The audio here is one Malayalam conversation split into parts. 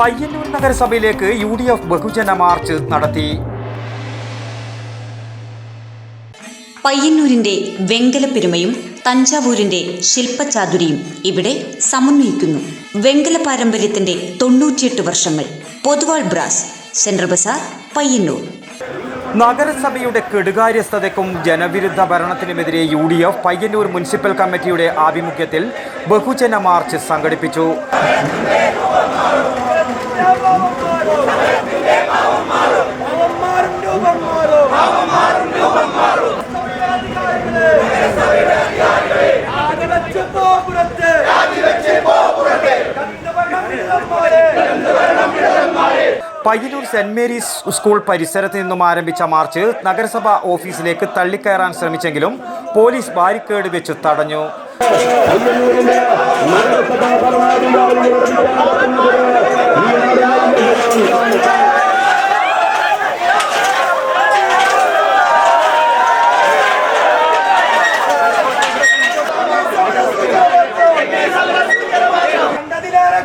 പയ്യന്നൂർ നഗരസഭയിലേക്ക് യു ഡി എഫ് ബഹുജന മാർച്ച് നടത്തി. പയ്യന്നൂരിന്റെ വെങ്കലപ്പെരുമയും തഞ്ചാവൂരിന്റെ ശില്പചാതുരിയും ഇവിടെ സമന്വയിക്കുന്നു. വെങ്കല പാരമ്പര്യത്തിന്റെ തൊണ്ണൂറ്റിയെട്ട് വർഷങ്ങൾ. Poduval brass central bazaar Payyanur. നഗരസഭയുടെ കെടുകാര്യസ്ഥതയ്ക്കും ജനവിരുദ്ധ ഭരണത്തിനുമെതിരെ U D F Payyanur municipal കമ്മിറ്റിയുടെ ആഭിമുഖ്യത്തിൽ ബഹുജന മാർച്ച് സംഘടിപ്പിച്ചു. പയ്യന്നൂർ സെന്റ് മേരീസ് സ്കൂൾ പരിസരത്ത് നിന്നും ആരംഭിച്ച മാർച്ച് നഗരസഭ ഓഫീസിലേക്ക് തള്ളിക്കയറാൻ ശ്രമിച്ചെങ്കിലും പോലീസ് ബാരിക്കേഡ് വെച്ച് തടഞ്ഞു.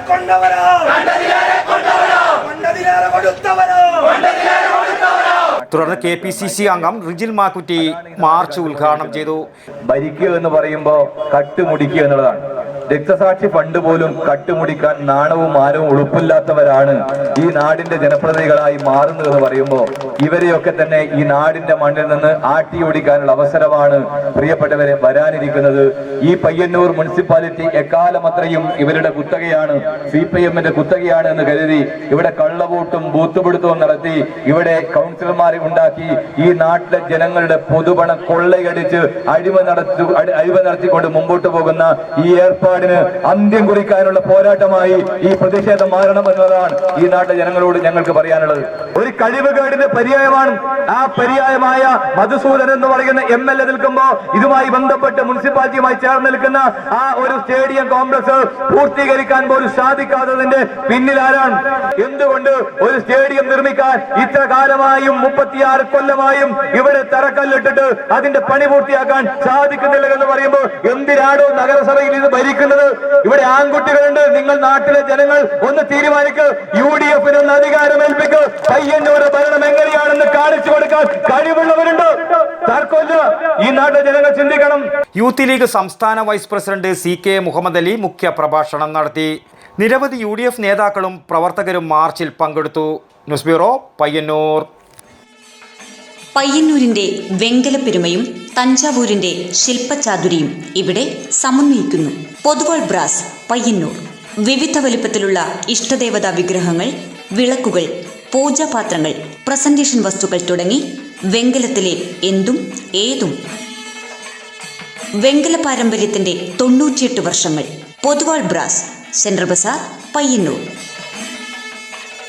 കൊണ്ടവരോ. തുടർന്ന് കെ പി സി സി അംഗം റിജിൽ മാക്കുറ്റി മാർച്ച് ഉദ്ഘാടനം ചെയ്തു. ഭരിക്കുക എന്ന് പറയുമ്പോൾ കട്ടുമുടിക്കുക എന്നുള്ളതാണ്. രക്തസാക്ഷി ഫണ്ട് പോലും കട്ടുമുടിക്കാൻ നാണവും മാനവും ഉളുപ്പില്ലാത്തവരാണ് ഈ നാടിന്റെ ജനപ്രതിനിധികളായി മാറുന്നത് എന്ന് പറയുമ്പോൾ ഇവരെയൊക്കെ തന്നെ ഈ നാടിന്റെ മണ്ണിൽ നിന്ന് ആട്ടി ഓടിക്കാനുള്ള അവസരമാണ് പ്രിയപ്പെട്ടവരെ വരാനിരിക്കുന്നത്. ഈ പയ്യന്നൂർ മുനിസിപ്പാലിറ്റി എക്കാലം അത്രയും ഇവരുടെ കുത്തകയാണ്. സി പി എമ്മിന്റെ കുത്തകയാണ് എന്ന് കരുതി ഇവിടെ കള്ളവോട്ടും ബൂത്തുപിടുത്തവും നടത്തി ഇവിടെ കൗൺസിലർമാരെ ഉണ്ടാക്കി ഈ നാട്ടിലെ ജനങ്ങളുടെ പൊതുപണം കൊള്ളയടിച്ച് അഴിമ നടത്തി അഴിമ നടത്തിക്കൊണ്ട് മുമ്പോട്ട് പോകുന്ന ഈ ഏർപ്പാടിന് അന്ത്യം കുറിക്കാനുള്ള പോരാട്ടമായി ഈ പ്രതിഷേധം മാറണമെന്നതാണ് ഈ നാട്ടിലെ ജനങ്ങളോട് ഞങ്ങൾക്ക് പറയാനുള്ളത്. ഒരു കഴിവുകേടിന്റെ പര്യായമാണ്. ആ പര്യായമായ മധുസൂദൻ എന്ന് പറയുന്ന എം എൽ എ നിൽക്കുമ്പോ ഇതുമായി ബന്ധപ്പെട്ട് മുനിസിപ്പാലിറ്റിയുമായി ചേർന്ന് നിൽക്കുന്ന ആ ഒരു സ്റ്റേഡിയം കോംപ്ലക്സ് പൂർത്തീകരിക്കാൻ പോലും സാധിക്കാത്തതിന്റെ പിന്നിൽ ആരാണ്? എന്തുകൊണ്ട് ഒരു സ്റ്റേഡിയം നിർമ്മിക്കാൻ ഇത്ര കാലമായും മുപ്പത്തിയാറ് കൊല്ലമായും ഇവിടെ തറക്കല്ലിട്ടിട്ട് അതിന്റെ പണി പൂർത്തിയാക്കാൻ സാധിക്കുന്നില്ല എന്ന് പറയുമ്പോൾ എന്തിനാണോ നഗരസഭയിൽ ഇത് ഭരിക്കുന്നത്? ഇവിടെ ആൺകുട്ടികളുണ്ട്. നിങ്ങൾ നാട്ടിലെ ജനങ്ങൾ ഒന്ന് തീരുമാനിക്ക്. യു ഡി എഫിന് ഒന്ന് അധികാരം ഏൽപ്പിക്ക് പയ്യന്നൂര് ഭരണം എങ്ങനെയാണെന്ന് കാണിച്ചു കൊടുക്കാൻ കഴിവുള്ളവരുണ്ട്. ഈ നാട്ടിലെ ജനങ്ങൾ ചിന്തിക്കണം. യൂത്ത് ലീഗ് സംസ്ഥാന vice president C K Muhammad Ali മുഖ്യ പ്രഭാഷണം നടത്തി. നിരവധി യു ഡി എഫ് നേതാക്കളും പ്രവർത്തകരും മാർച്ചിൽ പങ്കെടുത്തു. News bureau Payyanur. പയ്യന്നൂരിന്റെ വെങ്കലപ്പെരുമയും തഞ്ചാവൂരിന്റെ ശില്പചാതുരിയും ഇവിടെ സമന്വയിക്കുന്നു. പൊതുവാൾ ബ്രാസ് പയ്യന്നൂർ. വിവിധ വലിപ്പത്തിലുള്ള ഇഷ്ടദേവതാ വിഗ്രഹങ്ങൾ വിളക്കുകൾ പൂജാപാത്രങ്ങൾ പ്രസന്റേഷൻ വസ്തുക്കൾ തുടങ്ങി വെങ്കലത്തിലെ എന്തും ഏതും. വെങ്കല പാരമ്പര്യത്തിന്റെ തൊണ്ണൂറ്റിയെട്ട് വർഷങ്ങൾ. Poduval brass central bazaar Payyanur.